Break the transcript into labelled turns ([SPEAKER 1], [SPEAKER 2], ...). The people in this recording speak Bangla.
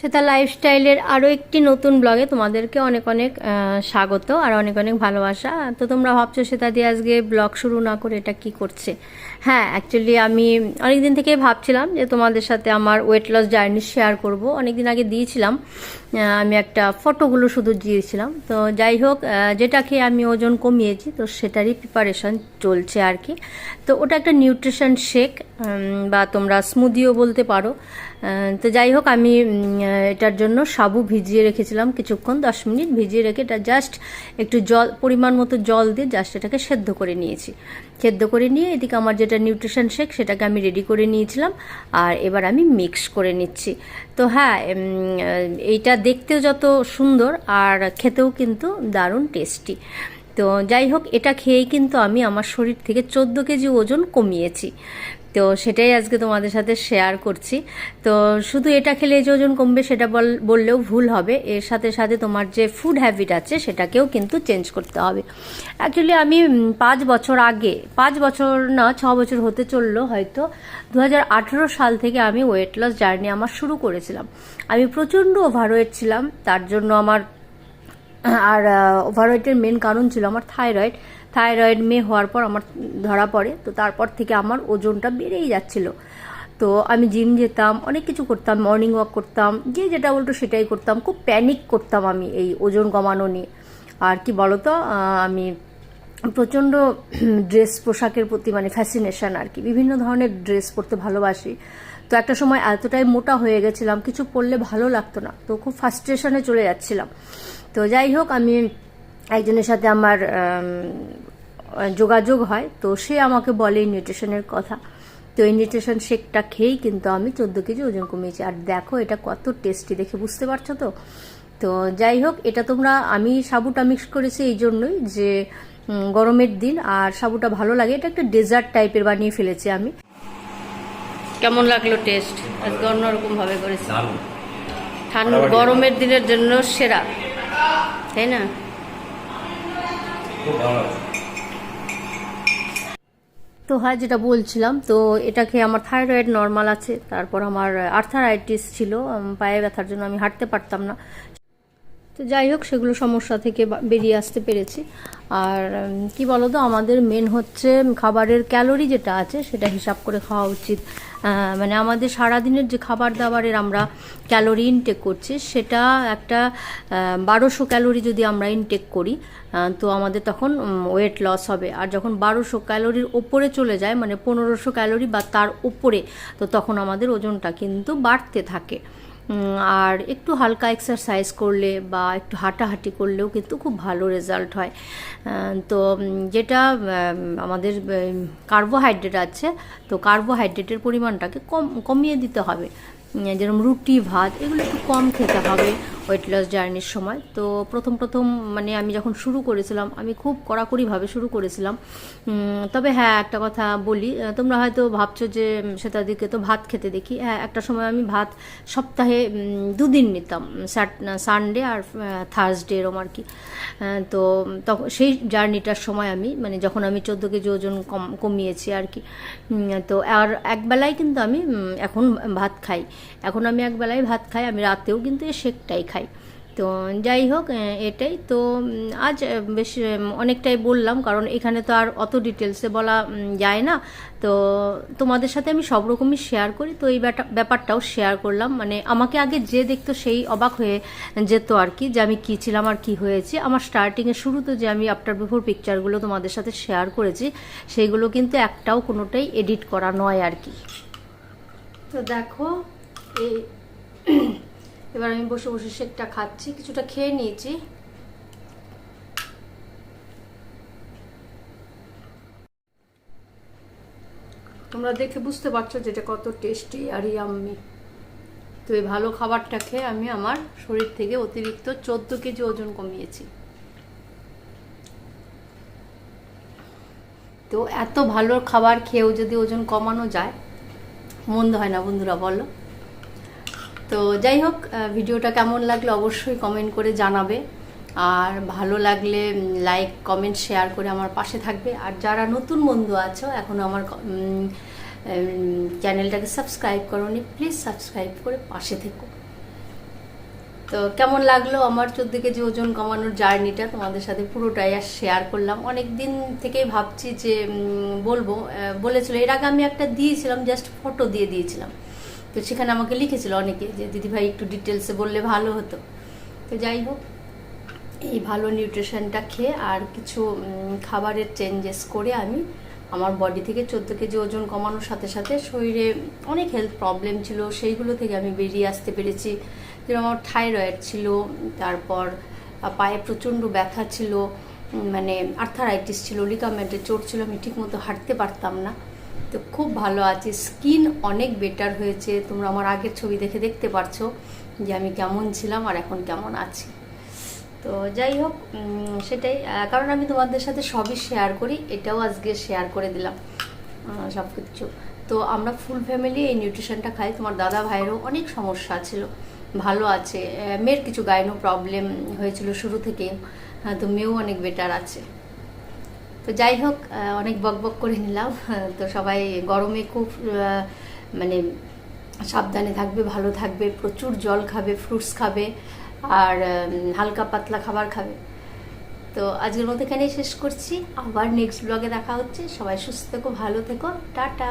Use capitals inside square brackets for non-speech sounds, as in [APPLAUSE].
[SPEAKER 1] সেটা লাইফস্টাইলের আরও একটি নতুন ব্লগে তোমাদেরকে অনেক অনেক স্বাগত আর অনেক অনেক ভালোবাসা। তো তোমরা ভাবছ সেটা দিয়ে আজকে ব্লগ শুরু না করে এটা কি করছে? হ্যাঁ অ্যাকচুয়ালি আমি অনেক দিন থেকেই ভাবছিলাম যে তোমাদের সাথে আমার ওয়েট লস জার্নি শেয়ার করব। অনেক দিন আগে দিয়েছিলাম আমি একটা ফটোগুলো শুধু দিয়েছিলাম। তো যাই হোক যেটা খেয়ে আমি ওজন কমিয়েছি, তো সেটারই প্রিপারেশন চলছে আর কি। তো ওটা একটা নিউট্রিশন শেক বা তোমরা স্মুদিও বলতে পারো। তো যাই হোক, আমি এটার জন্য সাবু ভিজিয়ে রেখেছিলাম কিছুক্ষণ, দশ মিনিট ভিজিয়ে রেখে এটা জাস্ট একটু জল, পরিমাণ মতো জল দিয়ে জাস্ট এটাকে সেদ্ধ করে নিয়েছি। সেদ্ধ করে নিয়ে এদিকে আমার যেটা নিউট্রিশন শেক সেটাকে আমি রেডি করে নিয়েছিলাম। আর এবার আমি মিক্স করে নিচ্ছি। তো হ্যাঁ এইটা দেখতেও যত সুন্দর আর খেতেও কিন্তু দারুণ টেস্টি তো যাই হোক, এটা খেয়েই কিন্তু আমি আমার শরীর থেকে চোদ্দ কেজি ওজন কমিয়েছি। তো সেটাই আজকে তোমাদের সাথে শেয়ার করছি। তো শুধু এটা খেলে যে ওজন কমবে সেটা বল- বললেও ভুল হবে। এর সাথে সাথে তোমার যে ফুড হ্যাবিট আছে সেটাকেও কিন্তু চেঞ্জ করতে হবে। অ্যাকচুয়ালি আমি পাঁচ বছর আগে, পাঁচ বছর না, ছ বছর হতে চলল হয়তো দু হাজার আঠেরো সাল থেকে আমি ওয়েট লস জার্নি আমার শুরু করেছিলাম। আমি প্রচণ্ড ওভারওয়েট ছিলাম, তার জন্য আমার, আর ওভারওয়েটের মেন কারণ ছিল আমার থাইরয়েড থাইরয়েড মেয়ে হওয়ার পর আমার ধরা পড়ে, তো তারপর থেকে আমার ওজনটা বেড়েই যাচ্ছিল। তো আমি জিম যেতাম, অনেক কিছু করতাম মর্নিং ওয়াক করতাম, যে যেটা বলতো সেটাই করতাম, খুব প্যানিক করতাম আমি এই ওজন কমানো নিয়ে। আর কি বলতো আমি প্রচণ্ড ড্রেস পোশাকের প্রতি মানে ফ্যাসিনেশন আর কি, বিভিন্ন ধরনের ড্রেস পরতে ভালোবাসি। তো একটা সময় এতটাই মোটা হয়ে গেছিলাম, কিছু পরলে ভালো লাগতো না, তো খুব ফার্স্ট্রেশনে চলে যাচ্ছিলাম। তো যাই হোক, আমি একজনের সাথে আমার যোগাযোগ হয় তো সে আমাকে বলে এই নিউট্রিশনের কথা। তো এই নিউট্রিশন শেকটা খেয়েই কিন্তু আমি চোদ্দ কেজি ওজন কমিয়েছি। আর দেখো এটা কত টেস্টি দেখে বুঝতে পারছ তো? তো যাই হোক এটা তোমরা আমি সাবুটা মিক্স করেছি এই জন্যই যে গরমের দিন আর সাবুটা ভালো লাগে। এটা একটা ডেজার্ট টাইপের বানিয়ে ফেলেছি আমি। কেমন লাগল টেস্ট আজকে অন্যরকম ভাবে করেছি। ঠান্ডা গরমের দিনের জন্য সেরা তাই না? তো হ্যাঁ যেটা বলছিলাম, তো এটা আমার থাইরয়েড নর্মাল আছে, তারপর আমার আর্থারাইটিস ছিল পায়ে ব্যথার জন্য আমি হাঁটতে পারতাম না। তো যাই হোক, সেগুলো সমস্যা থেকে বেরিয়ে আসতে পেরেছি। আর কি বলতো, আমাদের মেন হচ্ছে খাবারের ক্যালোরি যেটা আছে, সেটা হিসাব করে খাওয়া উচিত। মানে আমাদের সারাদিনের যে খাবার দাবারের আমরা ক্যালোরি ইনটেক করছি, সেটা একটা বারোশো ক্যালোরি যদি আমরা ইনটেক করি তো আমাদের তখন ওয়েট লস হবে। আর যখন বারোশো ক্যালোরির ওপরে চলে যায় মানে পনেরোশো ক্যালোরি বা তার উপরে, তো তখন আমাদের ওজনটা কিন্তু বাড়তে থাকে। আর একটু হালকা এক্সারসাইজ করলে বা একটু হাঁটাহাঁটি করলেও কিন্তু খুব ভালো রেজাল্ট হয়। তো যেটা আমাদের কার্বোহাইড্রেট আছে, তো কার্বোহাইড্রেটের পরিমাণটাকে কম, কমিয়ে দিতে হবে। যেরকম রুটি, ভাত, এগুলো একটু কম খেতে হবে। ওয়েট লস জার্নির সময়। তো প্রথম প্রথম মানে আমি যখন শুরু করেছিলাম আমি খুব কড়াকড়িভাবে শুরু করেছিলাম। তবে হ্যাঁ একটা কথা বলি তোমরা হয়তো ভাবছ যে উম, সেটা দিকে তো ভাত খেতে দেখি। হ্যাঁ একটা সময় আমি ভাত সপ্তাহে দুদিন নিতাম সানডে আর থার্সডে এরম আর কি। তো তখন সেই জার্নিটার সময় আমি মানে যখন আমি চোদ্দ কেজি ওজন কম কমিয়েছি আর কি। তো আর একবেলায় কিন্তু আমি এখন ভাত খাই। এখন আমি একবেলায় ভাত খাই আমি রাতেও কিন্তু এই শেকটাই খাই। তো যাই হোক এটাই। তো আজ বেশ অনেকটাই বললাম, কারণ এখানে তো আর অত ডিটেলসে বলা যায় না। তো তোমাদের সাথে আমি সব রকমই শেয়ার করি। তো এই ব্যাপারটাও শেয়ার করলাম। মানে আমাকে আগে যে দেখতো সেই অবাক হয়ে যেত আর কি, যে আমি কী ছিলাম আর কি হয়েছে। আমার স্টার্টিংয়ের শুরুতে যে আমি আফটার বিফোর পিকচারগুলো তোমাদের সাথে শেয়ার করেছি সেইগুলো কিন্তু একটাও কোনোটাই এডিট করা নয় আর কি। তো দেখো, এই এবার আমি বসে বসে শেকটা খাচ্ছি, কিছুটা খেয়ে নিয়েছি। তোমরা দেখে বুঝতে পারছ যে এটা কত টেস্টি আর ইয়াম্মি। তো এই ভালো খাবারটা খেয়ে আমি আমার শরীর থেকে অতিরিক্ত চোদ্দ কেজি ওজন কমিয়েছি। তো এত ভালো খাবার খেয়েও যদি ওজন কমানো যায়, মন্দ হয় না বন্ধুরা, বলো। তো যাই হোক ভিডিওটা কেমন লাগল অবশ্যই কমেন্ট করে জানাবে। আর ভালো লাগলে লাইক কমেন্ট শেয়ার করে আমার পাশে থাকবে। আর যারা নতুন বন্ধু আছো এখনও আমার চ্যানেলটাকে সাবস্ক্রাইব করোনি প্লিজ সাবস্ক্রাইব করে পাশে থেকো। তো কেমন লাগল আমার চোদ্দ কেজি ওজন কমানোর জার্নিটা? তোমাদের সাথে পুরোটাই আর শেয়ার করলাম। অনেক দিন থেকেই ভাবছি যে বলব বলেছিল, এর আগে আমি একটা দিয়েছিলাম জাস্ট ফটো দিয়ে দিয়েছিলাম। তো সেখানে আমাকে লিখেছিল অনেকে যে, দিদিভাই, একটু ডিটেলসে বললে ভালো হতো। তো যাই হোক, এই ভালো নিউট্রিশনটা খেয়ে আর কিছু খাবারের চেঞ্জেস করে আমি আমার বডি থেকে চোদ্দ কেজি ওজন কমানোর সাথে সাথে শরীরে অনেক হেলথ প্রবলেম ছিল, সেইগুলো থেকে আমি বেরিয়ে আসতে পেরেছি। যেরকম আমার থাইরয়েড ছিল, তারপর পায়ে প্রচণ্ড ব্যথা ছিল মানে আর্থারাইটিস ছিল লিগামেন্টের চোট ছিল, আমি ঠিকমতো হাঁটতে পারতাম না। তো খুব ভালো আছে। স্কিন অনেক বেটার হয়েছে। তোমরা আমার আগের ছবি দেখে দেখতে পারছ যে আমি কেমন ছিলাম আর এখন কেমন আছি। তো যাই হোক সেটাই। কারণ আমি তোমাদের সাথে সবই শেয়ার করি, এটাও আজকে শেয়ার করে দিলাম সব কিছু তো আমরা ফুল ফ্যামিলি এই নিউট্রিশনটা খাই। তোমার দাদা ভাইয়েরও অনেক সমস্যা ছিল। ভালো আছে। মেয়ের কিছু গাইনো প্রবলেম হয়েছিল শুরু থেকে হ্যাঁ তো মেয়েও অনেক বেটার আছে। তো যাই হোক অনেক বকবক করে নিলাম। [LAUGHS] তো সবাই গরমে খুব মানে সাবধানে থাকবে, ভালো থাকবে, প্রচুর জল খাবে ফ্রুটস খাবে, আর হালকা পাতলা খাবার খাবে। তো আজকের মতো এখানেই শেষ করছি। আবার নেক্সট ব্লগে দেখা হচ্ছে। সবাই সুস্থ থেকো, ভালো থেকো। টাটা!